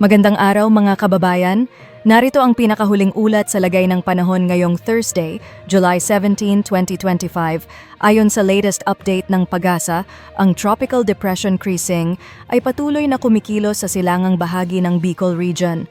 Magandang araw mga kababayan. Narito ang pinakahuling ulat sa lagay ng panahon ngayong Thursday, July 17, 2025. Ayon sa latest update ng Pagasa, ang Tropical Depression Creasing ay patuloy na kumikilos sa silangang bahagi ng Bicol Region.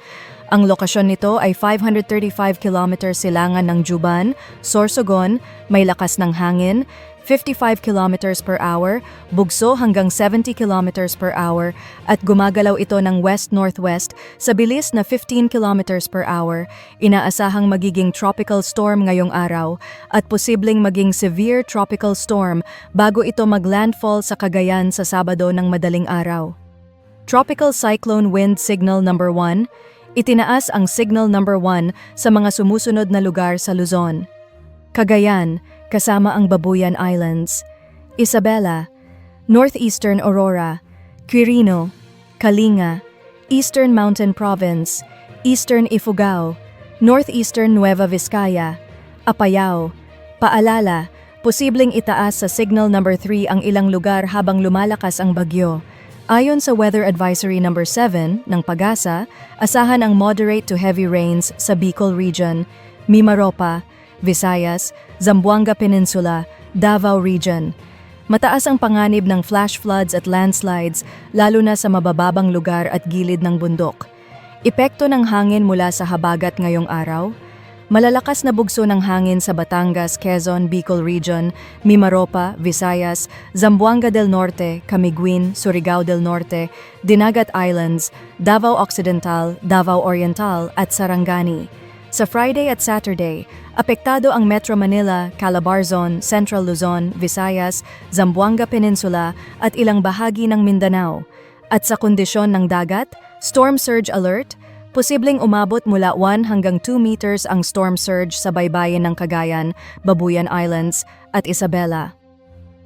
Ang lokasyon nito ay 535 km silangan ng Juban, Sorsogon, may lakas ng hangin, 55 km per hour, bugso hanggang 70 km per hour at gumagalaw ito ng west-northwest sa bilis na 15 km per hour. Inaasahang magiging tropical storm ngayong araw at posibleng maging severe tropical storm bago ito maglandfall sa Cagayan sa Sabado ng madaling araw. Tropical Cyclone Wind Signal Number 1, itinaas ang Signal Number 1 sa mga sumusunod na lugar sa Luzon. Cagayan, kasama ang Babuyan Islands, Isabela, Northeastern Aurora, Quirino, Kalinga, Eastern Mountain Province, Eastern Ifugao, Northeastern Nueva Vizcaya, Apayao, Paalala, posibleng itaas sa Signal Number 3 ang ilang lugar habang lumalakas ang bagyo. Ayon sa Weather Advisory Number 7 ng Pagasa, asahan ang moderate to heavy rains sa Bicol Region, Mimaropa, Visayas, Zamboanga Peninsula, Davao Region. Mataas ang panganib ng flash floods at landslides lalo na sa mabababang lugar at gilid ng bundok. Epekto ng hangin mula sa habagat ngayong araw, Malalakas na bugso ng hangin sa Batangas, Quezon, Bicol Region, Mimaropa, Visayas, Zamboanga del Norte, Camiguin, Surigao del Norte, Dinagat Islands, Davao Occidental, Davao Oriental at Sarangani. Sa Friday at Saturday, apektado ang Metro Manila, Calabarzon, Central Luzon, Visayas, Zamboanga Peninsula at ilang bahagi ng Mindanao. At sa kondisyon ng dagat, storm surge alert, Posibleng umabot mula 1 hanggang 2 meters ang storm surge sa baybayin ng Cagayan, Babuyan Islands at Isabela.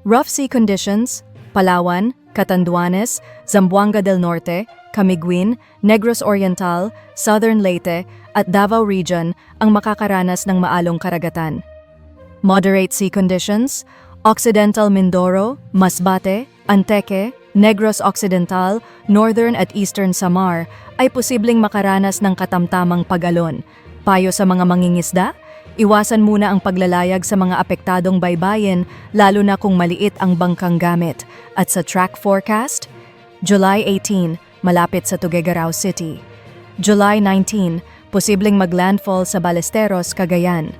Rough sea conditions, Palawan, Catanduanes, Zamboanga del Norte, Camiguin, Negros Oriental, Southern Leyte at Davao Region ang makakaranas ng maalong karagatan. Moderate sea conditions, Occidental Mindoro, Masbate, Anteque, Negros Occidental, Northern at Eastern Samar ay posibleng makaranas ng katamtamang pagalon. Payo sa mga mangingisda, iwasan muna ang paglalayag sa mga apektadong baybayin lalo na kung maliit ang bangkang gamit. At sa track forecast, July 18, malapit sa Tuguegarao City. July 19, posibleng maglandfall sa Balesteros, Cagayan.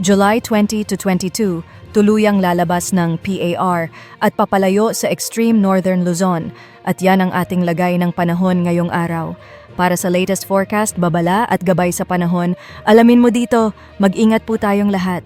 July 20 to 22, tuluyang lalabas ng PAR at papalayo sa extreme northern Luzon at yan ang ating lagay ng panahon ngayong araw. Para sa latest forecast, babala at gabay sa panahon, alamin mo dito, mag-ingat po tayong lahat.